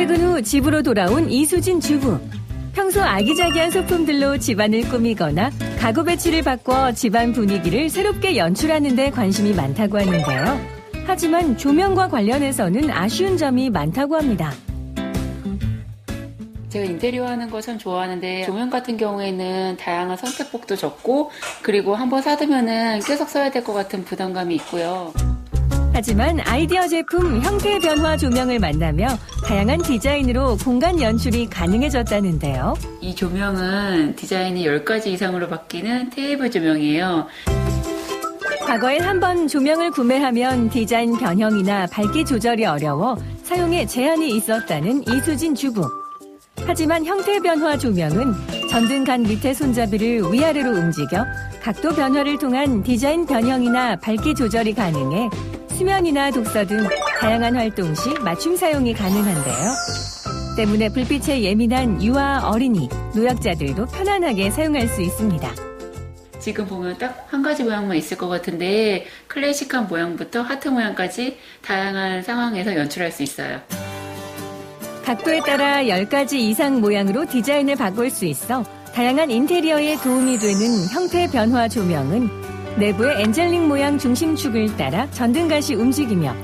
퇴근 후 집으로 돌아온 이수진 주부. 평소 아기자기한 소품들로 집안을 꾸미거나 가구 배치를 바꿔 집안 분위기를 새롭게 연출하는 데 관심이 많다고 하는데요. 하지만 조명과 관련해서는 아쉬운 점이 많다고 합니다. 제가 인테리어 하는 거참 좋아하는데 조명 같은 경우에는 다양한 선택폭도 적고 그리고 한번 사두면은 계속 써야 될 것 같은 부담감이 있고요. 하지만 아이디어 제품 형태 변화 조명을 만나며 다양한 디자인으로 공간 연출이 가능해졌다는데요. 이 조명은 디자인이 10가지 이상으로 바뀌는 테이블 조명이에요. 과거엔 한번 조명을 구매하면 디자인 변형이나 밝기 조절이 어려워 사용에 제한이 있었다는 이수진 주부. 하지만 형태 변화 조명은 전등 간 밑에 손잡이를 위아래로 움직여 각도 변화를 통한 디자인 변형이나 밝기 조절이 가능해 수면이나 독서 등 다양한 활동 시 맞춤 사용이 가능한데요. 때문에 불빛에 예민한 유아 어린이, 노약자들도 편안하게 사용할 수 있습니다. 지금 보면 딱 한 가지 모양만 있을 것 같은데 클래식한 모양부터 하트 모양까지 다양한 상황에서 연출할 수 있어요. 각도에 따라 10가지 이상 모양으로 디자인을 바꿀 수 있어 다양한 인테리어에 도움이 되는 형태 변화 조명은 내부의 엔젤링 모양 중심축을 따라 전등갓이 움직이며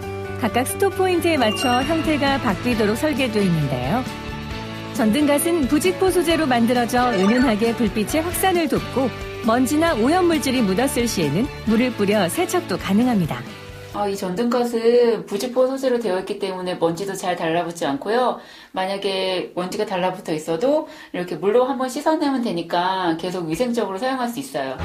각각 스톱 포인트에 맞춰 형태가 바뀌도록 설계되어 있는데요. 전등갓은 부직포 소재로 만들어져 은은하게 불빛의 확산을 돕고 먼지나 오염물질이 묻었을 시에는 물을 뿌려 세척도 가능합니다. 아, 이 전등갓은 부직포 소재로 되어 있기 때문에 먼지도 잘 달라붙지 않고요. 만약에 먼지가 달라붙어 있어도 이렇게 물로 한번 씻어내면 되니까 계속 위생적으로 사용할 수 있어요.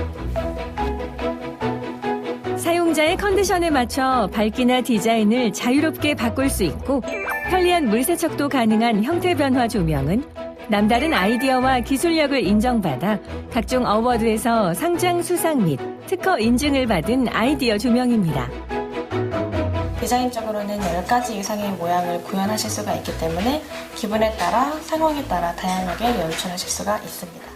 사용자의 컨디션에 맞춰 밝기나 디자인을 자유롭게 바꿀 수 있고 편리한 물 세척도 가능한 형태 변화 조명은 남다른 아이디어와 기술력을 인정받아 각종 어워드에서 상장 수상 및 특허 인증을 받은 아이디어 조명입니다. 디자인적으로는 10가지 이상의 모양을 구현하실 수가 있기 때문에 기분에 따라 상황에 따라 다양하게 연출하실 수가 있습니다.